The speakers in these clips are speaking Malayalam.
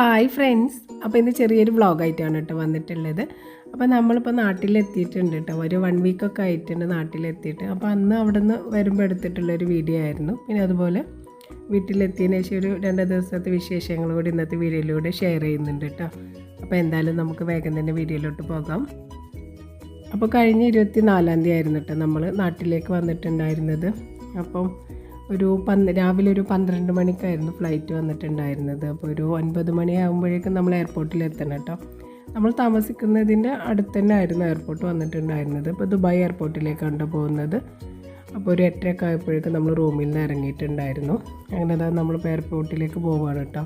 ഹായ് ഫ്രണ്ട്സ് അപ്പോൾ ഇത് ചെറിയൊരു വ്ളോഗായിട്ടാണ് കേട്ടോ വന്നിട്ടുള്ളത്. അപ്പോൾ നമ്മളിപ്പോൾ നാട്ടിലെത്തിയിട്ടുണ്ട് കേട്ടോ ഒരു വൺ വീക്കൊക്കെ ആയിട്ടുണ്ട് നാട്ടിലെത്തിയിട്ട്. അപ്പോൾ അന്ന് അവിടെ നിന്ന് വരുമ്പോൾ എടുത്തിട്ടുള്ളൊരു വീഡിയോ ആയിരുന്നു. പിന്നെ അതുപോലെ വീട്ടിലെത്തിയതിന് ശേഷം ഒരു രണ്ട് ദിവസത്തെ വിശേഷങ്ങൾ കൂടി ഇന്നത്തെ വീഡിയോയിലൂടെ ഷെയർ ചെയ്യുന്നുണ്ട് കേട്ടോ അപ്പോൾ എന്തായാലും നമുക്ക് വേഗം തന്നെ വീഡിയോയിലോട്ട് പോകാം. അപ്പോൾ കഴിഞ്ഞ ഇരുപത്തി നാലാം തീയതി ആയിരുന്നു കേട്ടോ നമ്മൾ നാട്ടിലേക്ക് വന്നിട്ടുണ്ടായിരുന്നത്. അപ്പം ഒരു പന്ത് രാവിലെ ഒരു പന്ത്രണ്ട് മണിക്കായിരുന്നു ഫ്ലൈറ്റ് വന്നിട്ടുണ്ടായിരുന്നത്. അപ്പോൾ ഒരു ഒൻപത് മണിയാകുമ്പോഴേക്കും നമ്മൾ എയർപോർട്ടിൽ എത്തണം കേട്ടോ. നമ്മൾ താമസിക്കുന്നതിന്റെ അടുത്ത് തന്നെ ആയിരുന്നു എയർപോർട്ട് വന്നിട്ടുണ്ടായിരുന്നത്. ഇപ്പോൾ ദുബായ് എയർപോർട്ടിലേക്കാണ് പോകുന്നത്. അപ്പോൾ ഒരു എട്ടരയൊക്കെ ആയപ്പോഴേക്കും നമ്മൾ റൂമിൽ നിന്ന് ഇറങ്ങിയിട്ടുണ്ടായിരുന്നു. അങ്ങനെ നമ്മളിപ്പോൾ എയർപോർട്ടിലേക്ക് പോവുകയാണ് കേട്ടോ.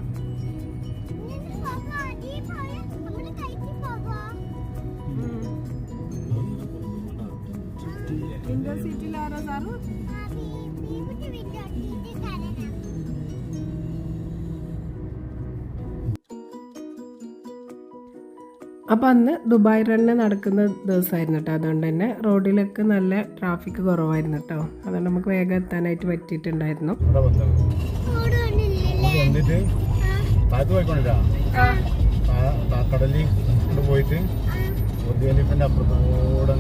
അപ്പോൾ അന്ന് ദുബായ് റണ്ണ് നടക്കുന്ന ദിവസമായിരുന്നു കേട്ടോ അതുകൊണ്ട് തന്നെ റോഡിലൊക്കെ നല്ല ട്രാഫിക് കുറവായിരുന്നു കേട്ടോ അതുകൊണ്ട് നമുക്ക് വേഗം എത്താനായിട്ട് പറ്റിയിട്ടുണ്ടായിരുന്നു. കടലിൽ പോയിട്ട് അപ്പുറത്തൂടെ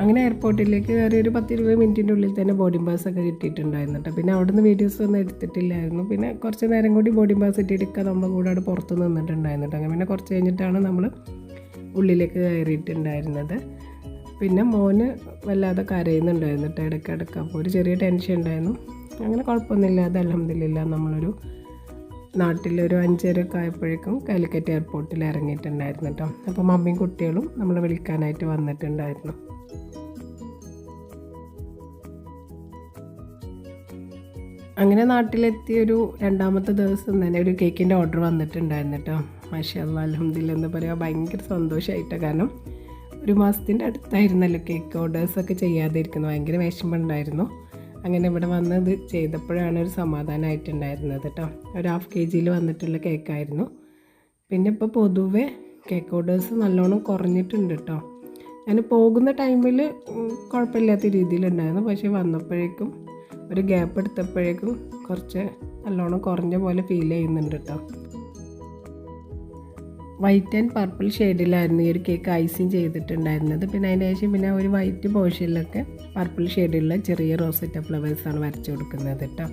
അങ്ങനെ എയർപോർട്ടിലേക്ക് കയറി ഒരു പത്ത് ഇരുപത് മിനിറ്റിന്റെ ഉള്ളിൽ തന്നെ ബോർഡിംഗ് പാസ് ഒക്കെ കിട്ടിയിട്ടുണ്ടായിരുന്നു കേട്ടോ പിന്നെ അവിടുന്ന് വീഡിയോസ് ഒന്നും എടുത്തിട്ടില്ലായിരുന്നു. പിന്നെ കുറച്ച് നേരം കൂടി ബോർഡിംഗ് പാസ് ഇട്ടിട്ട് നമ്മുടെ കൂടെ അവിടെ പുറത്ത് നിന്നിട്ടുണ്ടായിരുന്നു കേട്ടോ അങ്ങനെ പിന്നെ കുറച്ച് കഴിഞ്ഞിട്ടാണ് നമ്മൾ ഉള്ളിലേക്ക് കയറിയിട്ടുണ്ടായിരുന്നത്. പിന്നെ മോന് വല്ലാതെ കരയുന്നുണ്ടായിരുന്നു കേട്ടോ ഇടയ്ക്കിടയ്ക്ക്. അപ്പോൾ ഒരു ചെറിയ ടെൻഷൻ ഉണ്ടായിരുന്നു. അങ്ങനെ കുഴപ്പമൊന്നുമില്ലാതെ അലഹമില്ല നമ്മളൊരു നാട്ടിലൊരു അഞ്ചരയൊക്കെ ആയപ്പോഴേക്കും കാലിക്കറ്റ് എയർപോർട്ടിൽ ഇറങ്ങിയിട്ടുണ്ടായിരുന്നു കേട്ടോ. അപ്പോൾ മമ്മിയും കുട്ടികളും നമ്മളെ വിളിക്കാനായിട്ട് വന്നിട്ടുണ്ടായിരുന്നു. അങ്ങനെ നാട്ടിലെത്തിയ ഒരു രണ്ടാമത്തെ ദിവസം തന്നെ ഒരു കേക്കിന്റെ ഓർഡർ വന്നിട്ടുണ്ടായിരുന്നു കേട്ടോ. മാഷാ അലഹമ്മദില്ല എന്ന് പറയുക ഭയങ്കര സന്തോഷമായിട്ടാണ് കാരണം ഒരു മാസത്തിന്റെ അടുത്തായിരുന്നല്ലോ കേക്ക് ഓർഡേഴ്സൊക്കെ ചെയ്യാതെ ഇരിക്കുന്നത് ഭയങ്കര വിഷമമുണ്ടായിരുന്നു. അങ്ങനെ ഇവിടെ വന്ന് ഇത് ചെയ്തപ്പോഴാണ് ഒരു സമാധാനമായിട്ടുണ്ടായിരുന്നത് കേട്ടോ. ഒരു ഹാഫ് കെ ജിയിൽ വന്നിട്ടുള്ള കേക്കായിരുന്നു പിന്നെ ഇപ്പോൾ പൊതുവെ കേക്ക് ഓർഡേഴ്സ് നല്ലോണം കുറഞ്ഞിട്ടുണ്ട് കേട്ടോ. ഞാൻ പോകുന്ന ടൈമിൽ കുഴപ്പമില്ലാത്ത രീതിയിലുണ്ടായിരുന്നു പക്ഷേ വന്നപ്പോഴേക്കും ഒരു ഗ്യാപ്പ് എടുത്തപ്പോഴേക്കും കുറച്ച് നല്ലോണം കുറഞ്ഞ പോലെ ഫീൽ ചെയ്യുന്നുണ്ട് കേട്ടോ. വൈറ്റ് ആൻഡ് പർപ്പിൾ ഷെയ്ഡിലായിരുന്നു ഈ ഒരു കേക്ക് ഐസിങ് ചെയ്തിട്ടുണ്ടായിരുന്നത്. പിന്നെ അതിന് ശേഷം പിന്നെ ഒരു വൈറ്റ് പോർഷനിലൊക്കെ പർപ്പിൾ ഷെയ്ഡിലുള്ള ചെറിയ റോസറ്റ ഫ്ലവേഴ്സാണ് വരച്ചു കൊടുക്കുന്നത് കേട്ടോ.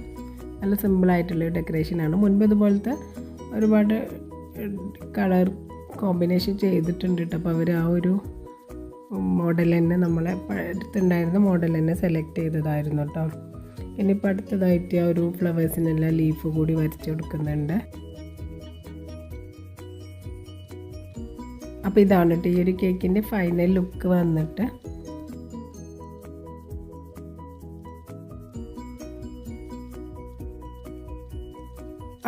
നല്ല സിമ്പിളായിട്ടുള്ള ഡെക്കറേഷനാണ് മുൻപ് ഇതുപോലത്തെ ഒരുപാട് കളർ കോമ്പിനേഷൻ ചെയ്തിട്ടുണ്ട് കേട്ടോ. അപ്പോൾ അവർ ആ ഒരു മോഡൽ തന്നെ നമ്മളെ അടുത്തുണ്ടായിരുന്ന മോഡൽ തന്നെ സെലക്ട് ചെയ്തതായിരുന്നു കേട്ടോ. ഇനിയിപ്പോൾ അടുത്തതായിട്ട് ആ ഒരു ഫ്ലവേഴ്സിനെല്ലാം ലീഫ് കൂടി വരച്ചു കൊടുക്കുന്നുണ്ട്. അപ്പോൾ ഇതാണ് കേട്ടോ ഈ ഒരു കേക്കിന്റെ ഫൈനൽ ലുക്ക് വന്നിട്ട്.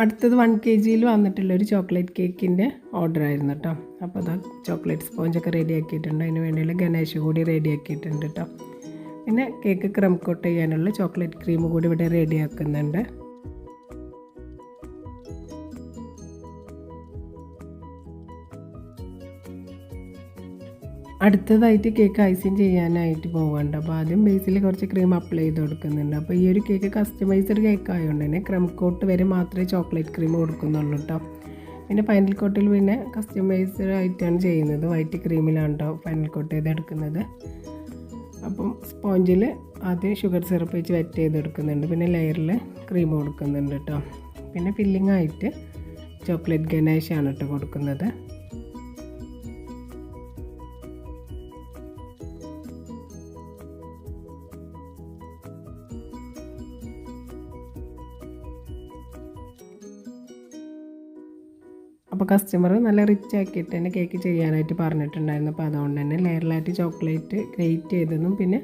അടുത്തത് വൺ കെ ജിയിൽ വന്നിട്ടുള്ള ഒരു ചോക്ലേറ്റ് കേക്കിന്റെ ഓർഡർ ആയിരുന്നു കേട്ടോ അപ്പോൾ അതാ ചോക്ലേറ്റ് സ്പോഞ്ചൊക്കെ റെഡി ആക്കിയിട്ടുണ്ട്. അതിന് വേണ്ടിയുള്ള ഗണേഷ് കൂടി റെഡി ആക്കിയിട്ടുണ്ട് കേട്ടോ പിന്നെ കേക്ക് ക്രം കോട്ട് ചെയ്യാനുള്ള ചോക്ലേറ്റ് ക്രീം കൂടി ഇവിടെ റെഡി ആക്കുന്നുണ്ട്. അടുത്തതായിട്ട് കേക്ക് ഐസിങ് ചെയ്യാനായിട്ട് പോകണ്ട അപ്പോൾ ആദ്യം ബേസിൽ കുറച്ച് ക്രീം അപ്ലൈ ചെയ്ത് കൊടുക്കുന്നുണ്ട്. അപ്പോൾ ഈ ഒരു കേക്ക് കസ്റ്റമൈസ്ഡ് കേക്ക് ആയതുകൊണ്ട് തന്നെ ക്രം കോട്ട് വരെ മാത്രമേ ചോക്ലേറ്റ് ക്രീം കൊടുക്കുന്നുള്ളൂ കേട്ടോ പിന്നെ ഫൈനൽ കോട്ടിൽ പിന്നെ കസ്റ്റമൈസ്ഡ് ആയിട്ടാണ് ചെയ്യുന്നത്. വൈറ്റ് ക്രീമിലാണ് കേട്ടോ ഫൈനൽ കോട്ട് ചെയ്തെടുക്കുന്നത് അപ്പം സ്പോഞ്ചിൽ ആദ്യം ഷുഗർ സിറപ്പ് വെച്ച് വെറ്റ് ചെയ്തെടുക്കുന്നുണ്ട് പിന്നെ ലെയറിൽ ക്രീം കൊടുക്കുന്നുണ്ട് കേട്ടോ പിന്നെ ഫില്ലിംഗ് ആയിട്ട് ചോക്ലേറ്റ് ഗണേഷാണ് കേട്ടോ കൊടുക്കുന്നത്. അപ്പോൾ കസ്റ്റമർ നല്ല റിച്ച് ആക്കിയിട്ട് തന്നെ കേക്ക് ചെയ്യാനായിട്ട് പറഞ്ഞിട്ടുണ്ടായിരുന്നു. അപ്പോൾ അതുകൊണ്ട് തന്നെ ലെയറിലായിട്ട് ചോക്ലേറ്റ് ഗ്രേറ്റ് ചെയ്തതും പിന്നെ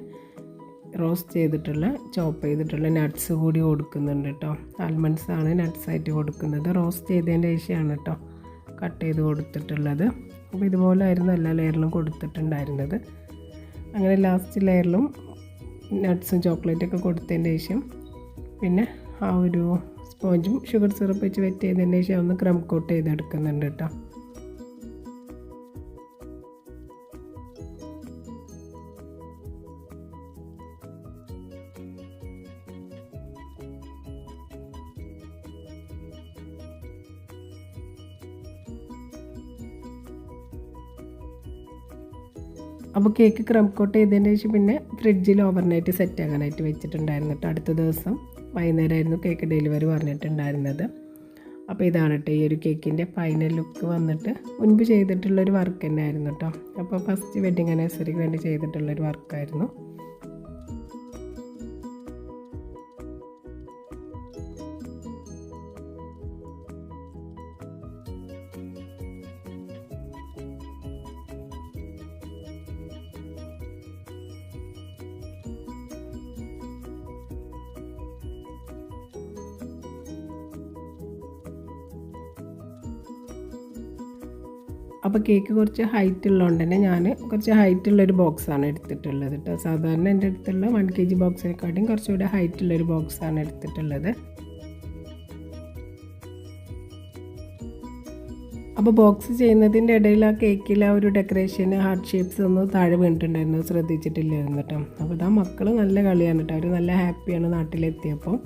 റോസ്റ്റ് ചെയ്തിട്ടുള്ള ചോപ്പ് ചെയ്തിട്ടുള്ള നട്ട്സ് കൂടി കൊടുക്കുന്നുണ്ട് കേട്ടോ. ആൽമണ്ട്സ് ആണ് നട്ട്സ് ആയിട്ട് കൊടുക്കുന്നത്. റോസ്റ്റ് ചെയ്തതിന്റെ ശേഷമാണ് കേട്ടോ കട്ട് ചെയ്ത് കൊടുത്തിട്ടുള്ളത്. അപ്പോൾ ഇതുപോലെ ആയിരുന്നു എല്ലാ ലെയറിലും കൊടുത്തിട്ടുണ്ടായിരുന്നത്. അങ്ങനെ ലാസ്റ്റ് ലെയറിലും നട്ട്സും ചോക്ലേറ്റൊക്കെ കൊടുത്തതിന്റെ ശേഷം പിന്നെ ആ ഒരു സ്പോഞ്ചും ഷുഗർ സിറപ്പ് വെച്ച് വെറ്റ് ചെയ്തതിന് ശേഷം ഒന്ന് ക്രം കോട്ട് ചെയ്തെടുക്കുന്നുണ്ട് കേട്ടോ. അപ്പോൾ കേക്ക് ക്രം കോട്ട് ചെയ്തതിന് ശേഷം പിന്നെ ഫ്രിഡ്ജിൽ ഓവർനൈറ്റ് സെറ്റ് ആകാനായിട്ട് വെച്ചിട്ടുണ്ടായിരുന്നു കേട്ടോ അടുത്ത ദിവസം. വൈകുന്നേരമായിരുന്നു കേക്ക് ഡെലിവറി പറഞ്ഞിട്ടുണ്ടായിരുന്നത്. അപ്പോൾ ഇതാണ് കേട്ടോ ഈ ഒരു കേക്കിന്റെ ഫൈനൽ ലുക്ക് വന്നിട്ട് മുൻപ് ചെയ്തിട്ടുള്ളൊരു വർക്ക് തന്നെ ആയിരുന്നു കേട്ടോ അപ്പോൾ ഫസ്റ്റ് വെഡിങ് ആനിവേഴ്സറിക്ക് വേണ്ടി ചെയ്തിട്ടുള്ളൊരു വർക്കായിരുന്നു അപ്പോൾ കേക്ക് കുറച്ച് ഹൈറ്റ് ഉള്ളതുകൊണ്ട് തന്നെ ഞാൻ കുറച്ച് ഹൈറ്റ് ഉള്ളൊരു ബോക്സാണ് എടുത്തിട്ടുള്ളത് കേട്ടോ സാധാരണ എന്റെ അടുത്തുള്ള വൺ കെ ജി ബോക്സിനെക്കാട്ടിയും കുറച്ചുകൂടെ ഹൈറ്റ് ഉള്ളൊരു ബോക്സാണ് എടുത്തിട്ടുള്ളത്. അപ്പോൾ ബോക്സ് ചെയ്യുന്നതിന്റെ ഇടയിൽ ആ കേക്കിൽ ആ ഒരു ഡെക്കറേഷൻ ഹാർട്ട് ഷേപ്സ് ഒന്നും താഴെ വീണിട്ടുണ്ടായിരുന്നു. ശ്രദ്ധിച്ചിട്ടില്ലായിരുന്നു കേട്ടോ അപ്പോൾ ഇതാ മക്കൾ നല്ല കളിയാണ് കേട്ടോ അവർ നല്ല ഹാപ്പിയാണ് നാട്ടിലെത്തിയപ്പോൾ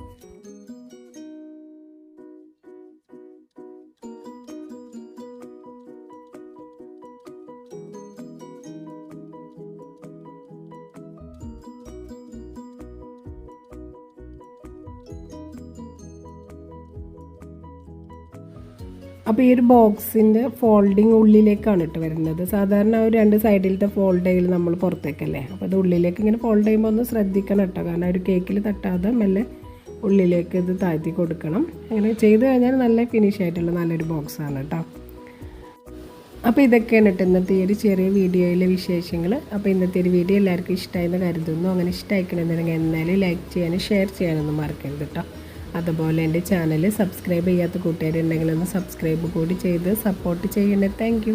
അപ്പോൾ ഈ ഒരു ബോക്സിന്റെ ഫോൾഡിങ് ഉള്ളിലേക്കാണ് ഇട്ട് വരുന്നത്. സാധാരണ ഒരു രണ്ട് സൈഡിലത്തെ ഫോൾഡ് ചെയ്യൽ നമ്മൾ പുറത്തേക്കല്ലേ? അപ്പോൾ അത് ഉള്ളിലേക്ക് ഇങ്ങനെ ഫോൾഡ് ചെയ്യുമ്പോൾ ഒന്ന് ശ്രദ്ധിക്കണം കേട്ടോ. കാരണം ഒരു കേക്കിൽ തട്ടാതെ മെല്ലെ ഉള്ളിലേക്ക് ഇത് താഴ്ത്തി കൊടുക്കണം. അങ്ങനെ ചെയ്ത് കഴിഞ്ഞാൽ നല്ല ഫിനിഷ് ആയിട്ടുള്ള നല്ലൊരു ബോക്സാണ് കേട്ടോ. അപ്പോൾ ഇതൊക്കെയാണ് കേട്ടോ ഇന്നത്തെ ഒരു ചെറിയ വീഡിയോയിലെ വിശേഷങ്ങൾ അപ്പോൾ ഇന്നത്തെ ഒരു വീഡിയോ എല്ലാവർക്കും ഇഷ്ടമായെന്ന് കരുതുന്നു. അങ്ങനെ ഇഷ്ടമായിക്കണമെന്നുണ്ടെങ്കിൽ എന്നാലും ലൈക്ക് ചെയ്യാനും ഷെയർ ചെയ്യാനൊന്നും മറക്കരുത് കേട്ടോ. അതുപോലെ എന്റെ ചാനൽ സബ്സ്ക്രൈബ് ചെയ്യാത്ത കൂട്ടുകാരുണ്ടെങ്കിൽ ഒന്ന് സബ്സ്ക്രൈബ് കൂടി ചെയ്ത് സപ്പോർട്ട് ചെയ്യണേ. താങ്ക്